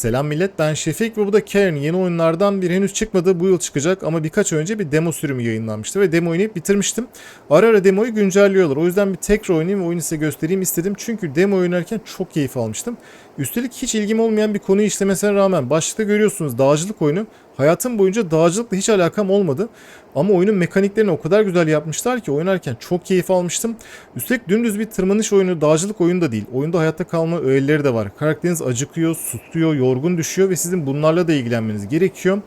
Selam millet ben Şefik ve bu da Karen yeni oyunlardan bir henüz çıkmadı bu yıl çıkacak ama birkaç önce bir demo sürümü yayınlanmıştı ve demo oynayıp bitirmiştim. Ara ara demoyu güncelliyorlar o yüzden bir tekrar oynayayım ve oyunu size göstereyim istedim çünkü demo oynarken çok keyif almıştım. Üstelik hiç ilgim olmayan bir konuyu işlemesine rağmen başlıkta görüyorsunuz dağcılık oyunu. Hayatım boyunca dağcılıkla hiç alakam olmadı. Ama oyunun mekaniklerini o kadar güzel yapmışlar ki oynarken çok keyif almıştım. Üstelik dümdüz bir tırmanış oyunu, dağcılık oyunu da değil. Oyunda hayatta kalma öğeleri de var. Karakteriniz acıkıyor, susuyor, yorgun düşüyor ve sizin bunlarla da ilgilenmeniz gerekiyor.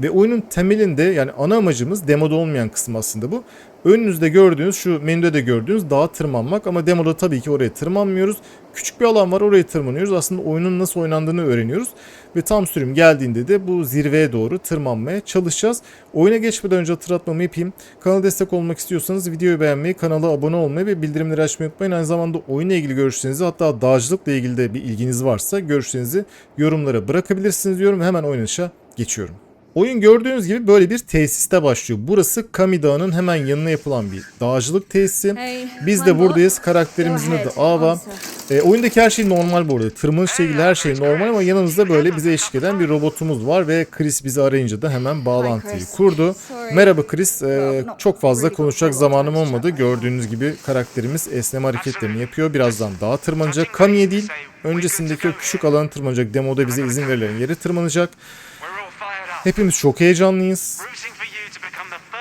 Ve oyunun temelinde yani ana amacımız demoda olmayan kısım aslında bu. Önünüzde gördüğünüz şu menüde de gördüğünüz dağa tırmanmak ama demoda tabii ki oraya tırmanmıyoruz. Küçük bir alan var oraya tırmanıyoruz. Aslında oyunun nasıl oynandığını öğreniyoruz. Ve tam sürüm geldiğinde de bu zirveye doğru tırmanmaya çalışacağız. Oyuna geçmeden önce hatırlatmamı yapayım. Kanala destek olmak istiyorsanız videoyu beğenmeyi, kanala abone olmayı ve bildirimleri açmayı unutmayın. Aynı zamanda oyunla ilgili görüşlerinizi hatta dağcılıkla ilgili de bir ilginiz varsa görüşlerinizi yorumlara bırakabilirsiniz diyorum hemen oynanışa geçiyorum. Oyun gördüğünüz gibi böyle bir tesiste başlıyor. Burası Kami Dağı'nın hemen yanına yapılan bir dağcılık tesisi. Biz de buradayız. Karakterimizin adı Ava. E, oyundaki her şey normal bu arada. Tırmanışla ilgili her şey normal ama yanımızda böyle bize eşlik eden bir robotumuz var ve Chris bizi arayınca da hemen bağlantıyı kurdu. Merhaba Chris. E, çok fazla konuşacak zamanım olmadı. Gördüğünüz gibi karakterimiz esneme hareketlerini yapıyor. Birazdan dağa tırmanacak. Kami'ye değil, öncesindeki o küçük alanı tırmanacak. Demoda bize izin verilen yere tırmanacak. Hepimiz çok heyecanlıyız.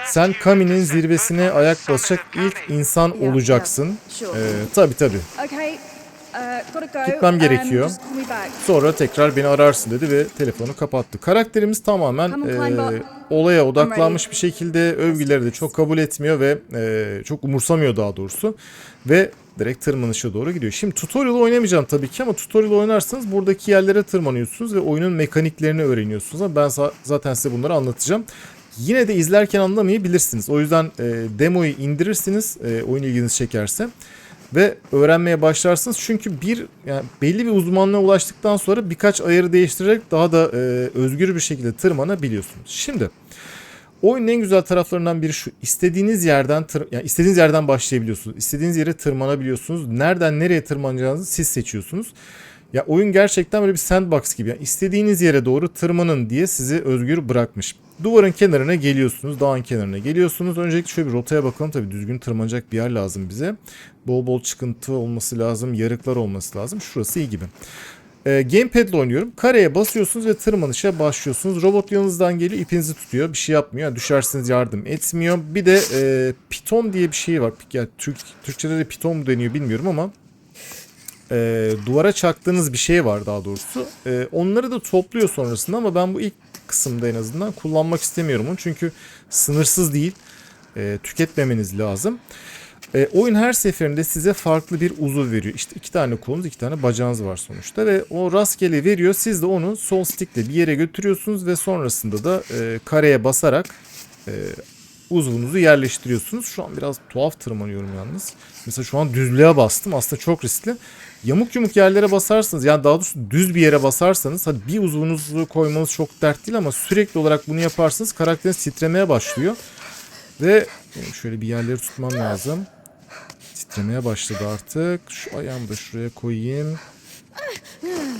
Sen Kami'nin zirvesine ayak basacak ilk insan olacaksın. Ee, tabii tabii. Uh. Gitmem gerekiyor. Sonra tekrar beni ararsın dedi ve telefonu kapattı. Karakterimiz tamamen e, olaya odaklanmış bir şekilde övgüleri de çok kabul etmiyor ve e, çok umursamıyor daha doğrusu. Ve direkt tırmanışa doğru gidiyor. Şimdi tutorial oynamayacağım tabii ki ama tutorial oynarsanız buradaki yerlere tırmanıyorsunuz ve oyunun mekaniklerini öğreniyorsunuz. Ama ben za- zaten size bunları anlatacağım. Yine de izlerken anlamayabilirsiniz. O yüzden e, demoyu indirirsiniz e, oyun ilginizi çekerse ve öğrenmeye başlarsınız. Çünkü bir yani belli bir uzmanlığa ulaştıktan sonra birkaç ayarı değiştirerek daha da e, özgür bir şekilde tırmanabiliyorsunuz. Şimdi oyunun en güzel taraflarından biri şu. istediğiniz yerden yani istediğiniz yerden başlayabiliyorsunuz. İstediğiniz yere tırmanabiliyorsunuz. Nereden nereye tırmanacağınızı siz seçiyorsunuz. Ya oyun gerçekten böyle bir sandbox gibi. Yani istediğiniz yere doğru tırmanın diye sizi özgür bırakmış. Duvarın kenarına geliyorsunuz, dağın kenarına geliyorsunuz. Öncelikle şöyle bir rotaya bakalım. Tabii düzgün tırmanacak bir yer lazım bize. Bol bol çıkıntı olması lazım, yarıklar olması lazım. Şurası iyi gibi. E, Gamepad ile oynuyorum. Kareye basıyorsunuz ve tırmanışa başlıyorsunuz. Robot yanınızdan geliyor, ipinizi tutuyor. Bir şey yapmıyor. Yani düşerseniz yardım etmiyor. Bir de e, piton diye bir şey var. Yani Türk, Türkçe'de de piton mu deniyor bilmiyorum ama e, duvara çaktığınız bir şey var daha doğrusu. E, onları da topluyor sonrasında ama ben bu ilk kısımda en azından kullanmak istemiyorum onu. Çünkü sınırsız değil. E, tüketmemeniz lazım. E, oyun her seferinde size farklı bir uzuv veriyor. İşte iki tane kolunuz, iki tane bacağınız var sonuçta ve o rastgele veriyor. Siz de onu sol stickle bir yere götürüyorsunuz ve sonrasında da e, kareye basarak e, uzvunuzu yerleştiriyorsunuz. Şu an biraz tuhaf tırmanıyorum yalnız. Mesela şu an düzlüğe bastım. Aslında çok riskli. Yamuk yumuk yerlere basarsanız yani daha doğrusu düz bir yere basarsanız hadi bir uzvunuzu koymanız çok dert değil ama sürekli olarak bunu yaparsanız karakteriniz titremeye başlıyor. Ve şöyle bir yerleri tutmam lazım. Titremeye başladı artık. Şu ayağımı da şuraya koyayım.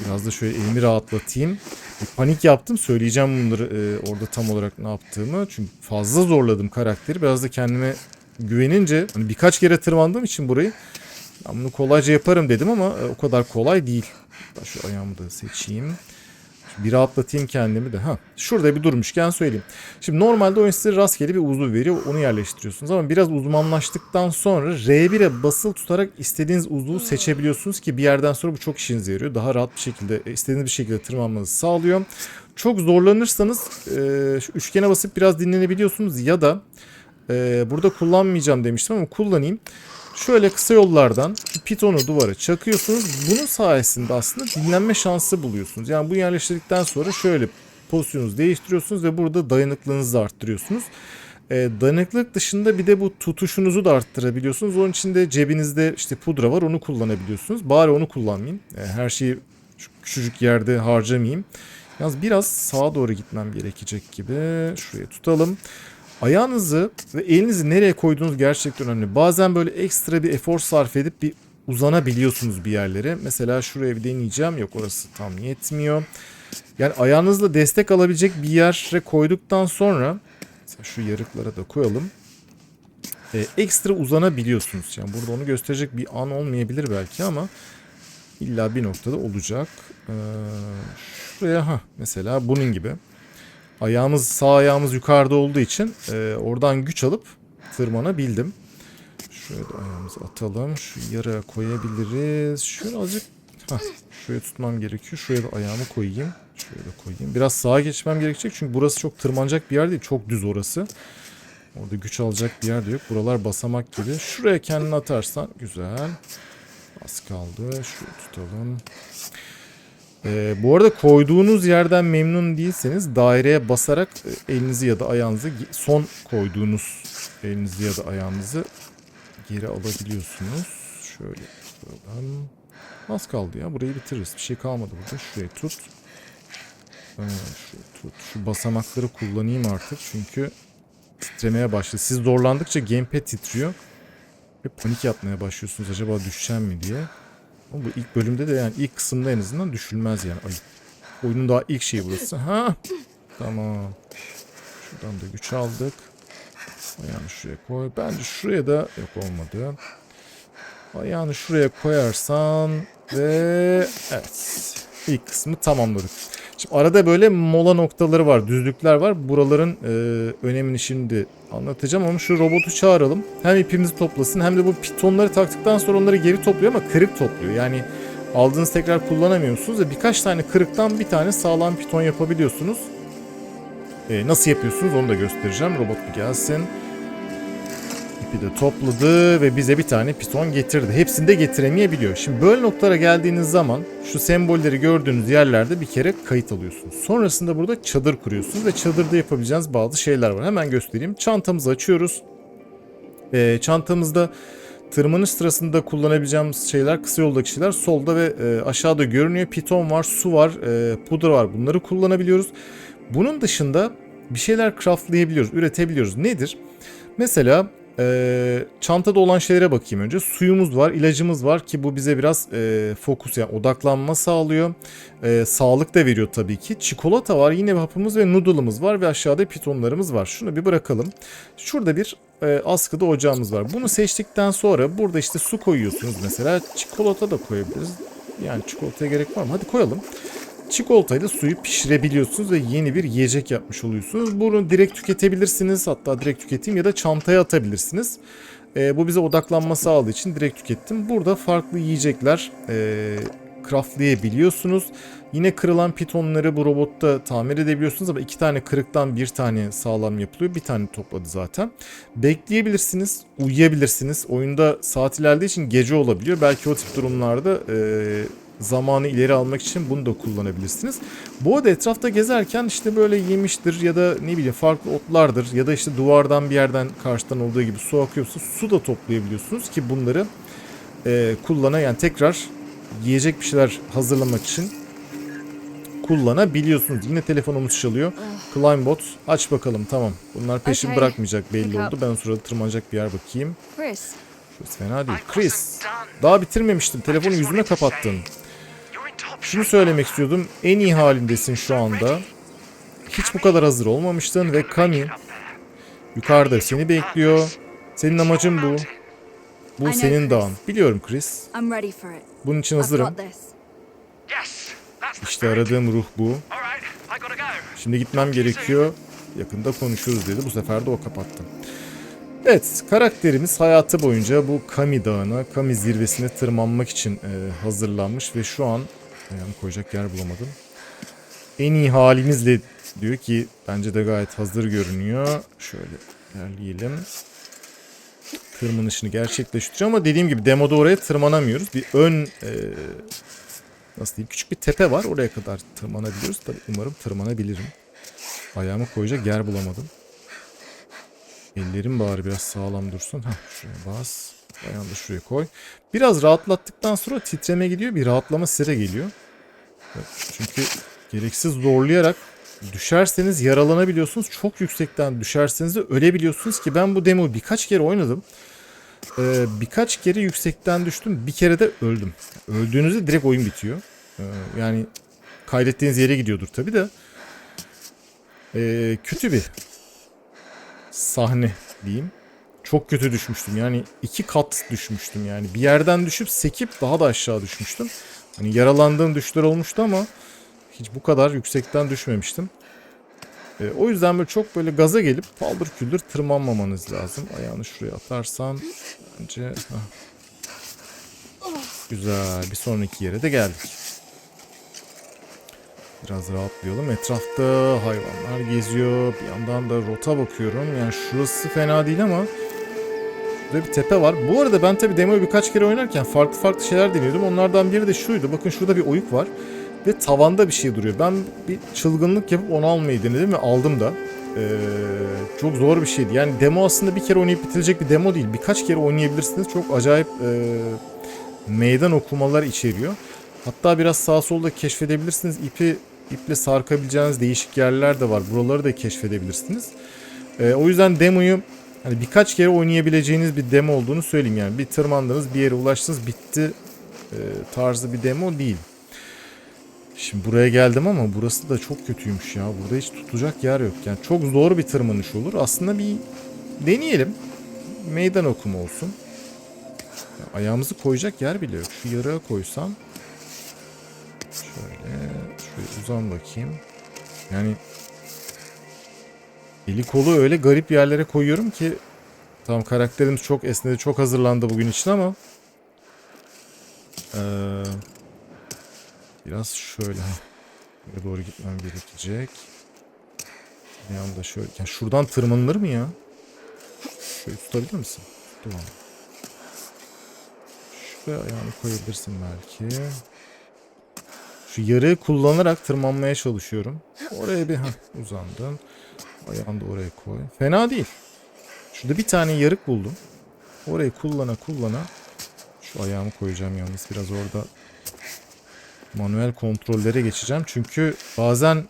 Biraz da şöyle elimi rahatlatayım. Bir panik yaptım. Söyleyeceğim bunları e, orada tam olarak ne yaptığımı. Çünkü fazla zorladım karakteri. Biraz da kendime güvenince hani birkaç kere tırmandığım için burayı ben bunu kolayca yaparım dedim ama e, o kadar kolay değil. Şu ayağımı da seçeyim. Bir rahatlatayım kendimi de. Ha, şurada bir durmuşken söyleyeyim. Şimdi normalde oyun size rastgele bir uzuv veriyor. Onu yerleştiriyorsunuz ama biraz uzmanlaştıktan sonra R1'e basılı tutarak istediğiniz uzvuğu seçebiliyorsunuz ki bir yerden sonra bu çok işinize yarıyor. Daha rahat bir şekilde e, istediğiniz bir şekilde tırmanmanızı sağlıyor. Çok zorlanırsanız e, şu üçgene basıp biraz dinlenebiliyorsunuz ya da e, burada kullanmayacağım demiştim ama kullanayım. Şöyle kısa yollardan pitonu duvara çakıyorsunuz. Bunun sayesinde aslında dinlenme şansı buluyorsunuz. Yani bu yerleştirdikten sonra şöyle pozisyonunuzu değiştiriyorsunuz ve burada dayanıklılığınızı da arttırıyorsunuz. E, dayanıklılık dışında bir de bu tutuşunuzu da arttırabiliyorsunuz. Onun için de cebinizde işte pudra var onu kullanabiliyorsunuz. Bari onu kullanmayayım. E, her şeyi şu küçücük yerde harcamayayım. Yalnız biraz sağa doğru gitmem gerekecek gibi. Şuraya tutalım. Ayağınızı ve elinizi nereye koyduğunuz gerçekten önemli. Bazen böyle ekstra bir efor sarf edip bir uzanabiliyorsunuz bir yerlere. Mesela şuraya bir deneyeceğim. Yok orası tam yetmiyor. Yani ayağınızla destek alabilecek bir yere koyduktan sonra şu yarıklara da koyalım. Ee, ekstra uzanabiliyorsunuz. Yani burada onu gösterecek bir an olmayabilir belki ama illa bir noktada olacak. Ee, şuraya ha mesela bunun gibi. Ayağımız sağ ayağımız yukarıda olduğu için e, oradan güç alıp tırmanabildim. Şöyle ayağımızı atalım. Şu yara koyabiliriz. Şöyle azıcık heh, şuraya tutmam gerekiyor. Şuraya da ayağımı koyayım. Şöyle koyayım. Biraz sağa geçmem gerekecek çünkü burası çok tırmanacak bir yer değil. Çok düz orası. Orada güç alacak bir yer de yok. Buralar basamak gibi. Şuraya kendini atarsan güzel. Az kaldı. Şurayı tutalım. Ee, bu arada koyduğunuz yerden memnun değilseniz daireye basarak e, elinizi ya da ayağınızı son koyduğunuz elinizi ya da ayağınızı geri alabiliyorsunuz. Şöyle tutalım. Az kaldı ya. Burayı bitiririz. Bir şey kalmadı burada. Şurayı tut. Ee, tut. Şu basamakları kullanayım artık. Çünkü titremeye başladı. Siz zorlandıkça gamepad titriyor. Ve panik yapmaya başlıyorsunuz. Acaba düşeceğim mi diye. Bu ilk bölümde de yani ilk kısımda en azından düşülmez yani. Ay, oyunun daha ilk şeyi burası. Ha? Tamam. Şuradan da güç aldık. Ayağını şuraya koy. Bence şuraya da yok olmadı. Ayağını şuraya koyarsan ve evet. İlk kısmı tamamladık. Şimdi arada böyle mola noktaları var, düzlükler var. Buraların e, önemini şimdi anlatacağım ama şu robotu çağıralım. Hem ipimizi toplasın hem de bu pitonları taktıktan sonra onları geri topluyor ama kırık topluyor. Yani aldığınız tekrar kullanamıyorsunuz ve birkaç tane kırıktan bir tane sağlam piton yapabiliyorsunuz. E, nasıl yapıyorsunuz onu da göstereceğim. Robot bir gelsin. İpi de topladı ve bize bir tane piton getirdi. Hepsini de getiremeyebiliyor. Şimdi böyle noktalara geldiğiniz zaman şu sembolleri gördüğünüz yerlerde bir kere kayıt alıyorsunuz. Sonrasında burada çadır kuruyorsunuz ve çadırda yapabileceğiniz bazı şeyler var. Hemen göstereyim. Çantamızı açıyoruz. Ee, çantamızda tırmanış sırasında kullanabileceğimiz şeyler kısa yoldaki şeyler solda ve e, aşağıda görünüyor. Piton var, su var, e, pudra var. Bunları kullanabiliyoruz. Bunun dışında bir şeyler craftlayabiliyoruz, üretebiliyoruz. Nedir? Mesela e, çantada olan şeylere bakayım önce. Suyumuz var, ilacımız var ki bu bize biraz e, fokus yani odaklanma sağlıyor. E, sağlık da veriyor tabii ki. Çikolata var, yine hapımız ve noodle'ımız var ve aşağıda pitonlarımız var. Şunu bir bırakalım. Şurada bir e, askıda ocağımız var. Bunu seçtikten sonra burada işte su koyuyorsunuz mesela. Çikolata da koyabiliriz. Yani çikolataya gerek var mı? Hadi koyalım. Çikolatayla suyu pişirebiliyorsunuz ve yeni bir yiyecek yapmış oluyorsunuz. Bunu direkt tüketebilirsiniz. Hatta direkt tüketeyim ya da çantaya atabilirsiniz. Ee, bu bize odaklanma sağladığı için direkt tükettim. Burada farklı yiyecekler e, craftlayabiliyorsunuz. Yine kırılan pitonları bu robotta tamir edebiliyorsunuz ama iki tane kırıktan bir tane sağlam yapılıyor. Bir tane topladı zaten. Bekleyebilirsiniz, uyuyabilirsiniz. Oyunda saat ilerlediği için gece olabiliyor. Belki o tip durumlarda e, zamanı ileri almak için bunu da kullanabilirsiniz. Bu arada etrafta gezerken işte böyle yemiştir ya da ne bileyim farklı otlardır ya da işte duvardan bir yerden karşıdan olduğu gibi su akıyorsa su da toplayabiliyorsunuz ki bunları e, kullana yani tekrar yiyecek bir şeyler hazırlamak için kullanabiliyorsunuz. Yine telefonumuz çalıyor. Climbot aç bakalım tamam. Bunlar peşimi Okay. bırakmayacak belli oldu. Ben o sırada tırmanacak bir yer bakayım. Chris, Şurası fena değil. Chris daha bitirmemiştim. Telefonu yüzüme kapattın. Şunu söylemek istiyordum. En iyi halindesin şu anda. Hiç bu kadar hazır olmamıştın ve Kami yukarıda seni bekliyor. Senin amacın bu. Bu senin dağın. Biliyorum Chris. Bunun için hazırım. İşte aradığım ruh bu. Şimdi gitmem gerekiyor. Yakında konuşuruz dedi. Bu sefer de o kapattı. Evet, karakterimiz hayatı boyunca bu Kami Dağı'na, Kami zirvesine tırmanmak için e, hazırlanmış ve şu an ayağımı koyacak yer bulamadım. En iyi halimizle diyor ki bence de gayet hazır görünüyor. Şöyle ilerleyelim. Tırmanışını gerçekleştiriyor ama dediğim gibi demoda oraya tırmanamıyoruz. Bir ön e, nasıl diyeyim küçük bir tepe var. Oraya kadar tırmanabiliyoruz. Tabii umarım tırmanabilirim. Ayağımı koyacak yer bulamadım. Ellerim bari biraz sağlam dursun. Heh, şuraya bas. Ayağını da şuraya koy. Biraz rahatlattıktan sonra titreme gidiyor. Bir rahatlama size geliyor. Çünkü gereksiz zorlayarak düşerseniz yaralanabiliyorsunuz. Çok yüksekten düşerseniz de ölebiliyorsunuz ki ben bu demoyu birkaç kere oynadım. Ee, birkaç kere yüksekten düştüm. Bir kere de öldüm. Öldüğünüzde direkt oyun bitiyor. Ee, yani kaydettiğiniz yere gidiyordur tabi de. Ee, kötü bir sahne diyeyim. Çok kötü düşmüştüm. Yani iki kat düşmüştüm yani. Bir yerden düşüp sekip daha da aşağı düşmüştüm. Hani yaralandığım düşler olmuştu ama hiç bu kadar yüksekten düşmemiştim. Ee, o yüzden böyle çok böyle gaza gelip paldır küldür tırmanmamanız lazım. Ayağını şuraya atarsan bence hah. güzel bir sonraki yere de geldik. Biraz rahatlayalım. Etrafta hayvanlar geziyor. Bir yandan da rota bakıyorum. Yani şurası fena değil ama Burada bir tepe var. Bu arada ben tabii demoyu birkaç kere oynarken farklı farklı şeyler deniyordum. Onlardan biri de şuydu. Bakın şurada bir oyuk var. Ve tavanda bir şey duruyor. Ben bir çılgınlık yapıp onu almayı denedim ve aldım da. Ee, çok zor bir şeydi. Yani demo aslında bir kere oynayıp bitirecek bir demo değil. Birkaç kere oynayabilirsiniz. Çok acayip e, meydan okumalar içeriyor. Hatta biraz sağ solda keşfedebilirsiniz. İpi iple sarkabileceğiniz değişik yerler de var. Buraları da keşfedebilirsiniz. Ee, o yüzden demoyu hani birkaç kere oynayabileceğiniz bir demo olduğunu söyleyeyim yani. Bir tırmandınız, bir yere ulaştınız, bitti e, tarzı bir demo değil. Şimdi buraya geldim ama burası da çok kötüymüş ya. Burada hiç tutacak yer yok. Yani çok zor bir tırmanış olur. Aslında bir deneyelim. Meydan okuma olsun. Ya ayağımızı koyacak yer bile yok. Şu yarığa koysam. Şöyle. Şöyle uzan bakayım. Yani eli kolu öyle garip yerlere koyuyorum ki Tamam karakterimiz çok esnedi, çok hazırlandı bugün için ama eee, biraz şöyle buraya doğru gitmem gerekecek. Bir anda şöyle, ya şuradan tırmanılır mı ya? Şöyle tutabilir misin? Tamam. Şuraya ayağını koyabilirsin belki. Şu yarığı kullanarak tırmanmaya çalışıyorum. Oraya bir ha uzandın. Ayağını da oraya koy. Fena değil. Şurada bir tane yarık buldum. Orayı kullana kullana şu ayağımı koyacağım yalnız biraz orada manuel kontrollere geçeceğim. Çünkü bazen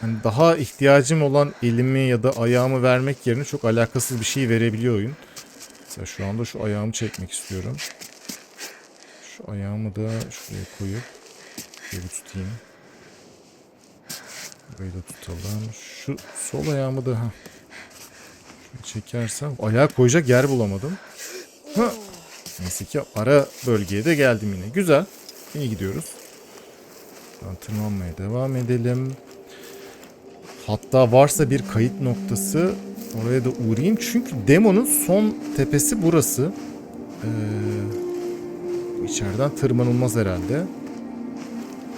hani daha ihtiyacım olan elimi ya da ayağımı vermek yerine çok alakasız bir şey verebiliyor oyun. Mesela şu anda şu ayağımı çekmek istiyorum. Şu ayağımı da şuraya koyup geri tutayım. Da tutalım. Şu sol ayağımı da ha çekersem ayağa koyacak yer bulamadım. Ha. Neyse ki ara bölgeye de geldim yine. Güzel. İyi gidiyoruz. Buradan tırmanmaya devam edelim. Hatta varsa bir kayıt noktası oraya da uğrayayım. Çünkü demonun son tepesi burası. Ee, içeriden tırmanılmaz herhalde.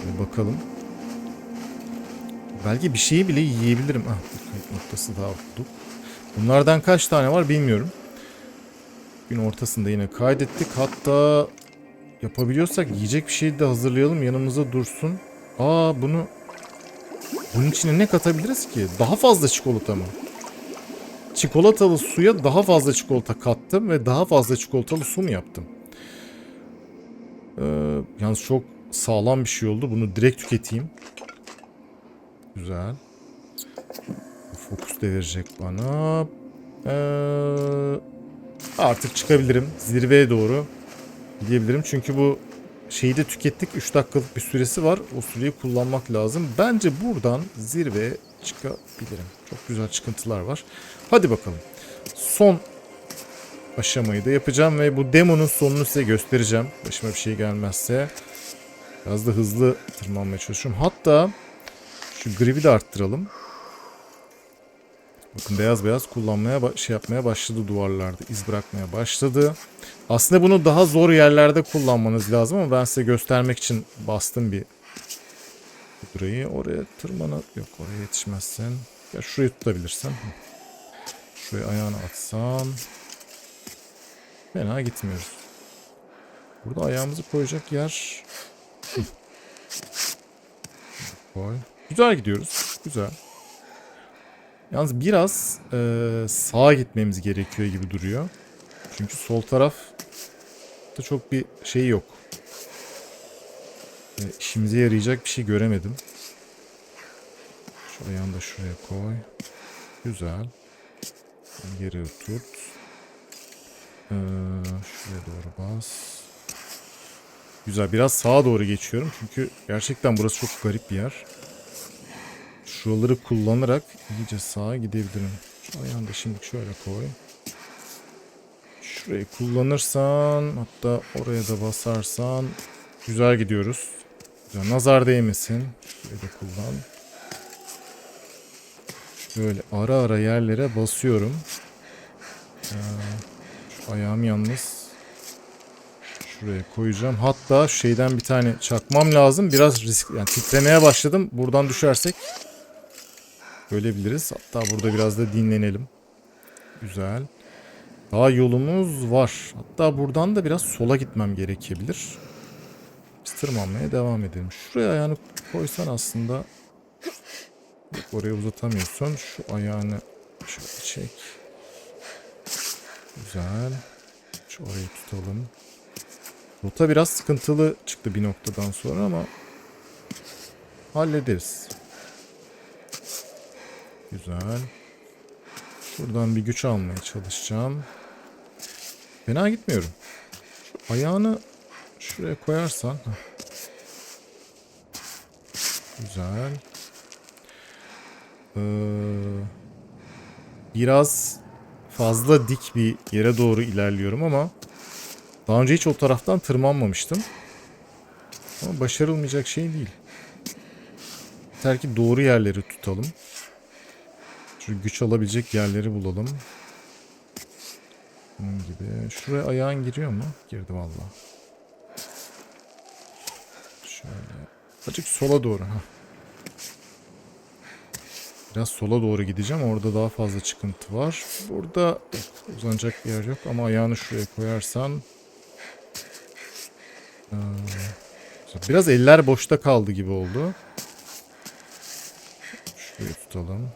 Bir bakalım. Belki bir şeyi bile yiyebilirim. Ah, noktası daha bulduk. Bunlardan kaç tane var bilmiyorum. Gün ortasında yine kaydettik. Hatta yapabiliyorsak yiyecek bir şey de hazırlayalım. Yanımıza dursun. Aa bunu bunun içine ne katabiliriz ki? Daha fazla çikolata mı? Çikolatalı suya daha fazla çikolata kattım ve daha fazla çikolatalı su mu yaptım? Ee, yalnız çok sağlam bir şey oldu. Bunu direkt tüketeyim. Güzel. Fokus da verecek bana. Ee, artık çıkabilirim. Zirveye doğru gidebilirim. Çünkü bu şeyi de tükettik. 3 dakikalık bir süresi var. O süreyi kullanmak lazım. Bence buradan zirveye çıkabilirim. Çok güzel çıkıntılar var. Hadi bakalım. Son aşamayı da yapacağım ve bu demonun sonunu size göstereceğim. Başıma bir şey gelmezse. Biraz da hızlı tırmanmaya çalışıyorum. Hatta şu gribi de arttıralım. Bakın beyaz beyaz kullanmaya şey yapmaya başladı duvarlarda. iz bırakmaya başladı. Aslında bunu daha zor yerlerde kullanmanız lazım ama ben size göstermek için bastım bir burayı. Oraya tırmana yok oraya yetişmezsen. Ya şurayı tutabilirsen. Şuraya ayağını atsan. Fena gitmiyoruz. Burada ayağımızı koyacak yer. Koy. Güzel gidiyoruz. Güzel. Yalnız biraz e, sağa gitmemiz gerekiyor gibi duruyor. Çünkü sol taraf da çok bir şey yok. E, işimize yarayacak bir şey göremedim. Şu ayağını da şuraya koy. Güzel. Geri tut. Ee, şuraya doğru bas. Güzel. Biraz sağa doğru geçiyorum. Çünkü gerçekten burası çok garip bir yer. Şuraları kullanarak iyice sağa gidebilirim. Şu ayağını da şimdi şöyle koy. Şurayı kullanırsan hatta oraya da basarsan güzel gidiyoruz. Güzel. Nazar değmesin. Şurayı da kullan. Şöyle ara ara yerlere basıyorum. Ee, şu ayağım yalnız şuraya koyacağım. Hatta şeyden bir tane çakmam lazım. Biraz risk yani titremeye başladım. Buradan düşersek ölebiliriz. Hatta burada biraz da dinlenelim. Güzel. Daha yolumuz var. Hatta buradan da biraz sola gitmem gerekebilir. Biz tırmanmaya devam edelim. Şuraya ayağını koysan aslında oraya uzatamıyorsun. Şu ayağını şöyle çek. Güzel. Şu orayı tutalım. Rota biraz sıkıntılı çıktı bir noktadan sonra ama hallederiz. Güzel. Şuradan bir güç almaya çalışacağım. Fena gitmiyorum. Ayağını şuraya koyarsan. Güzel. Ee, biraz fazla dik bir yere doğru ilerliyorum ama daha önce hiç o taraftan tırmanmamıştım. Ama başarılmayacak şey değil. Yeter ki doğru yerleri tutalım. Şu güç alabilecek yerleri bulalım. Bunun gibi. Şuraya ayağın giriyor mu? Girdi vallahi. Şöyle. Azıcık sola doğru. Heh. Biraz sola doğru gideceğim. Orada daha fazla çıkıntı var. Burada uzanacak bir yer yok ama ayağını şuraya koyarsan biraz eller boşta kaldı gibi oldu. Şurayı tutalım.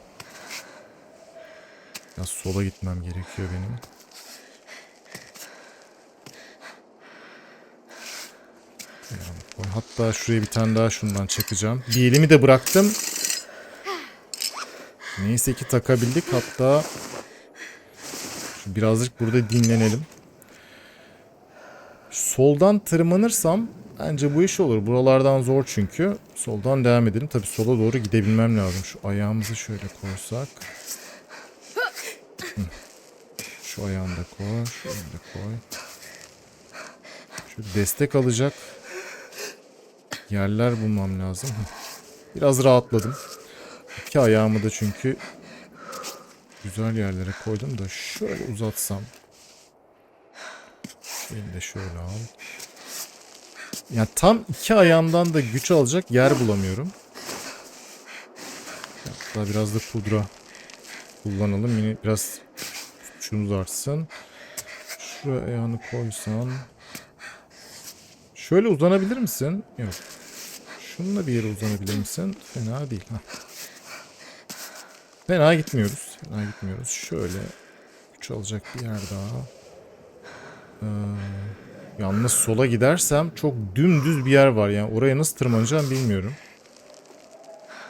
Biraz sola gitmem gerekiyor benim. Hatta şuraya bir tane daha şundan çakacağım. Bir elimi de bıraktım. Neyse ki takabildik. Hatta birazcık burada dinlenelim. Soldan tırmanırsam bence bu iş olur. Buralardan zor çünkü. Soldan devam edelim. Tabii sola doğru gidebilmem lazım. Şu ayağımızı şöyle koysak. Şu ayağını da koy. Şöyle de koy. Şu destek alacak yerler bulmam lazım. Biraz rahatladım. İki ayağımı da çünkü güzel yerlere koydum da şöyle uzatsam. Şöyle de şöyle al. Yani tam iki ayağımdan da güç alacak yer bulamıyorum. Hatta biraz da pudra kullanalım. Yine biraz gücümüz artsın. Şuraya ayağını koysan. Şöyle uzanabilir misin? Yok. Şununla bir yere uzanabilir misin? Fena değil. Heh. Fena gitmiyoruz. Fena gitmiyoruz. Şöyle güç alacak bir yer daha. Ee, yalnız sola gidersem çok dümdüz bir yer var. Yani oraya nasıl tırmanacağım bilmiyorum.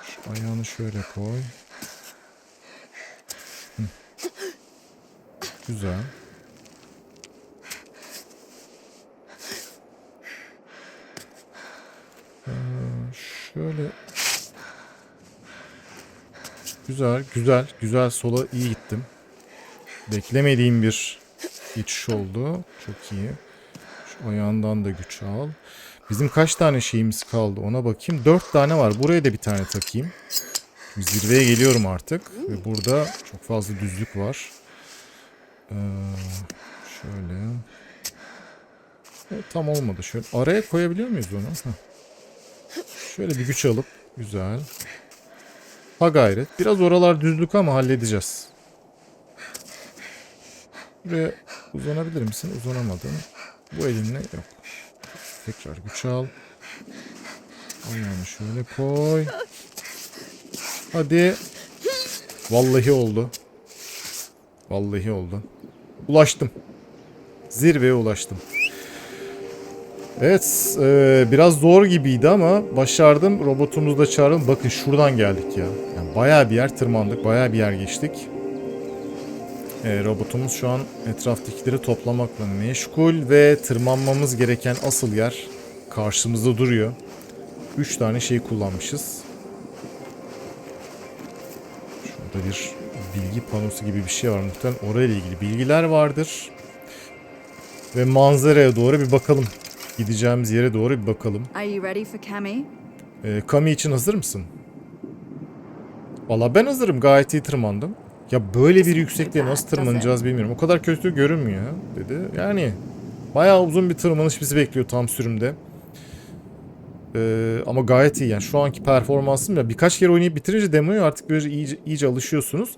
Şu ayağını şöyle koy. Güzel. Ee, şöyle Güzel, güzel, güzel. Sola iyi gittim. Beklemediğim bir geçiş oldu. Çok iyi. Şu ayağından da güç al. Bizim kaç tane şeyimiz kaldı ona bakayım. Dört tane var. Buraya da bir tane takayım. Zirveye geliyorum artık. Ve burada çok fazla düzlük var. Ee, şöyle. Tam olmadı. Şöyle araya koyabiliyor muyuz onu? Heh. Şöyle bir güç alıp. Güzel. Ha gayret. Biraz oralar düzlük ama halledeceğiz. Buraya uzanabilir misin? Uzanamadın. Bu elinle yok. Tekrar güç al. Ayağını şöyle koy. Hadi. Vallahi oldu. Vallahi oldu. Ulaştım. Zirveye ulaştım. Evet, e, biraz zor gibiydi ama başardım. Robotumuzu da çağırdım. Bakın şuradan geldik ya. Yani bayağı bir yer tırmandık, bayağı bir yer geçtik. E, robotumuz şu an etraftakileri toplamakla meşgul ve tırmanmamız gereken asıl yer karşımızda duruyor. 3 tane şey kullanmışız. Şurada bir bilgi panosu gibi bir şey var. Muhtemelen orayla ilgili bilgiler vardır. Ve manzaraya doğru bir bakalım. Gideceğimiz yere doğru bir bakalım. Ee, Kami için hazır mısın? Valla ben hazırım. Gayet iyi tırmandım. Ya böyle bir yüksekliğe nasıl tırmanacağız bilmiyorum. O kadar kötü görünmüyor dedi. Yani bayağı uzun bir tırmanış bizi bekliyor tam sürümde. Ee, ama gayet iyi yani şu anki performansım ya birkaç kere oynayıp bitirince demoyu artık böyle iyice, iyice alışıyorsunuz.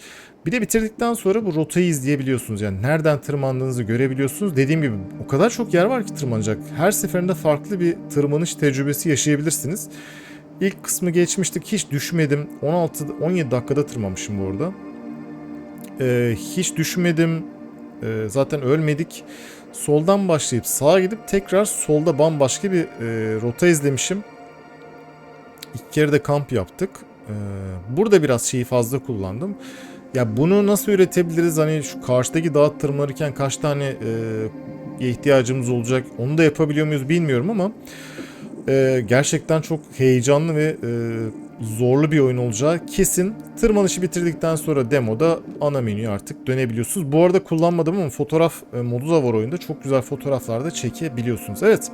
Bir de bitirdikten sonra bu rotayı izleyebiliyorsunuz. Yani nereden tırmandığınızı görebiliyorsunuz. Dediğim gibi o kadar çok yer var ki tırmanacak. Her seferinde farklı bir tırmanış tecrübesi yaşayabilirsiniz. İlk kısmı geçmiştik. Hiç düşmedim. 16 17 dakikada tırmanmışım bu arada. Ee, hiç düşmedim. Ee, zaten ölmedik. Soldan başlayıp sağa gidip tekrar solda bambaşka bir e, rota izlemişim. İlk kere de kamp yaptık. Ee, burada biraz şeyi fazla kullandım. Ya bunu nasıl üretebiliriz? Hani şu karşıdaki dağa tırmanırken kaç tane e, ihtiyacımız olacak? Onu da yapabiliyor muyuz bilmiyorum ama e, gerçekten çok heyecanlı ve e, zorlu bir oyun olacağı kesin. Tırmanışı bitirdikten sonra demoda ana menüye artık dönebiliyorsunuz. Bu arada kullanmadım ama fotoğraf e, modu da var oyunda. Çok güzel fotoğraflar da çekebiliyorsunuz. Evet.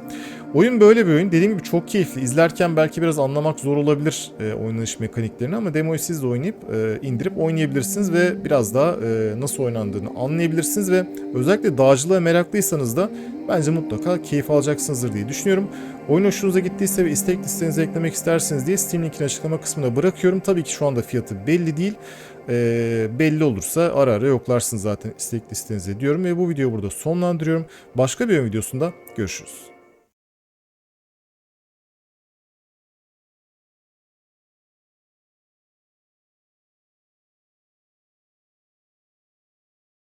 Oyun böyle bir oyun. Dediğim gibi çok keyifli. İzlerken belki biraz anlamak zor olabilir e, oynanış mekaniklerini ama demoyu siz de oynayıp e, indirip oynayabilirsiniz ve biraz daha e, nasıl oynandığını anlayabilirsiniz ve özellikle dağcılığa meraklıysanız da bence mutlaka keyif alacaksınızdır diye düşünüyorum. Oyun hoşunuza gittiyse ve istek listenize eklemek isterseniz diye Steam linkini açıklama kısmına bırakıyorum. Tabii ki şu anda fiyatı belli değil. Ee, belli olursa ara ara yoklarsınız zaten istek listenize diyorum ve bu videoyu burada sonlandırıyorum. Başka bir videosunda görüşürüz.